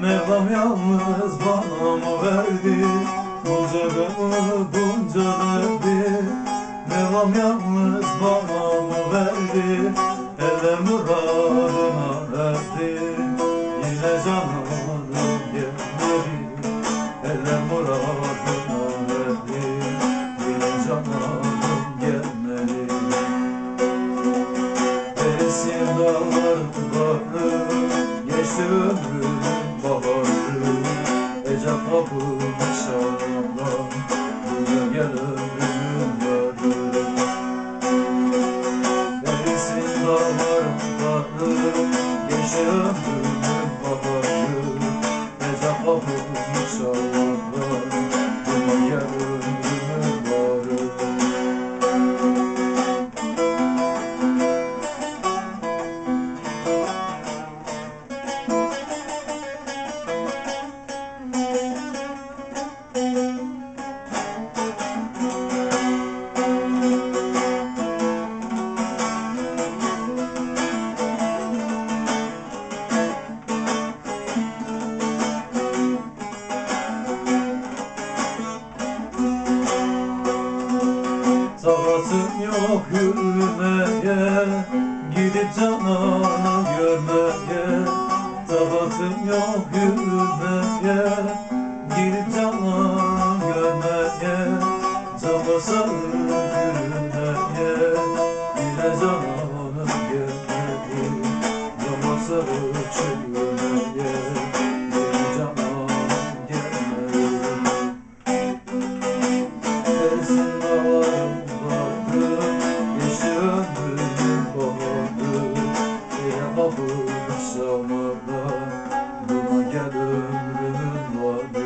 Mevlam yalnız bana mı verdi? Bunca gönlü bunca derdi Mevlam yalnız bana mı verdi? Ele muradına verdi. Yine canım yemedi. Ele muradına verdi. Yine canım gelmedi Erisin dağlar duvarı Geçti ömrümün baharı Ece kapımı çalanlar Buraya gel ömrümün Yürümeye Gidip cananı görmeye Tavasım yok yürümeye Çalmadan Buna gel ömrümün vardı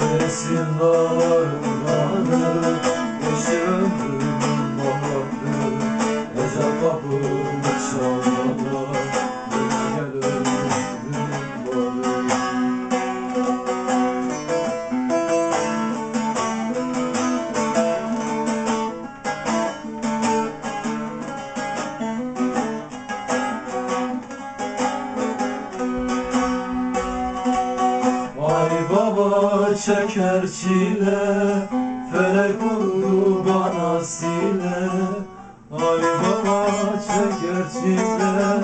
Ersin çeker çile Felek vurdu bana sile. Ay baba çeker çile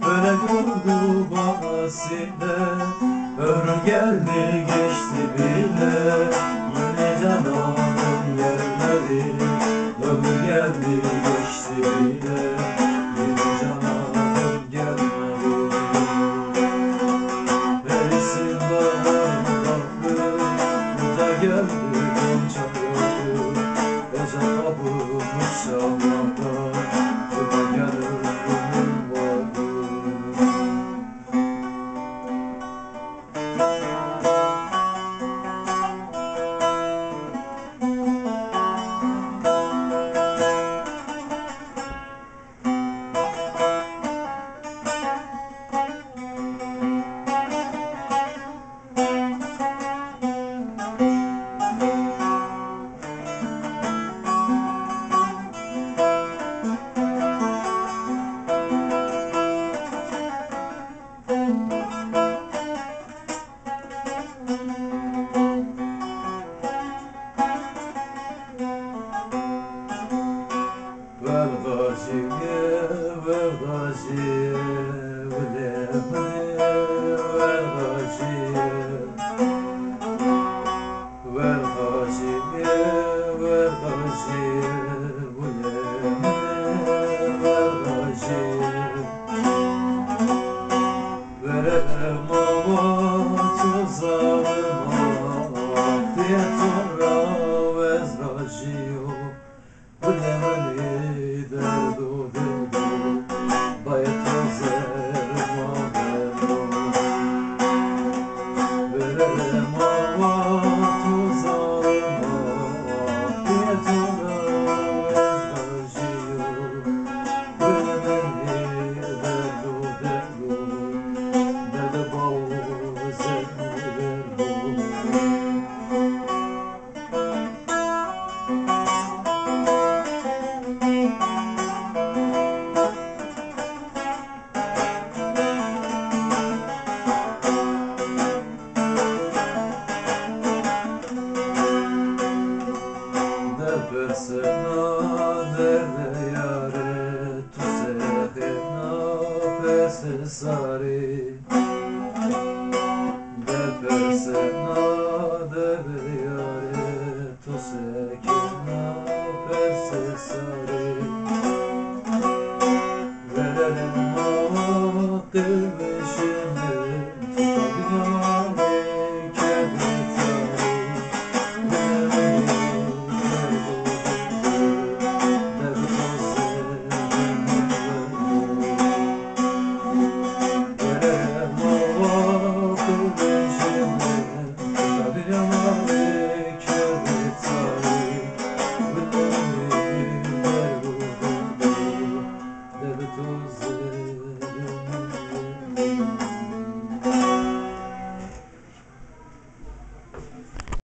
Felek vurdu bana sile. Ömrüm geldi geçti bile Verdaşiye, verdaşiye, uleme, verdaşiye verse sari Deferse na devri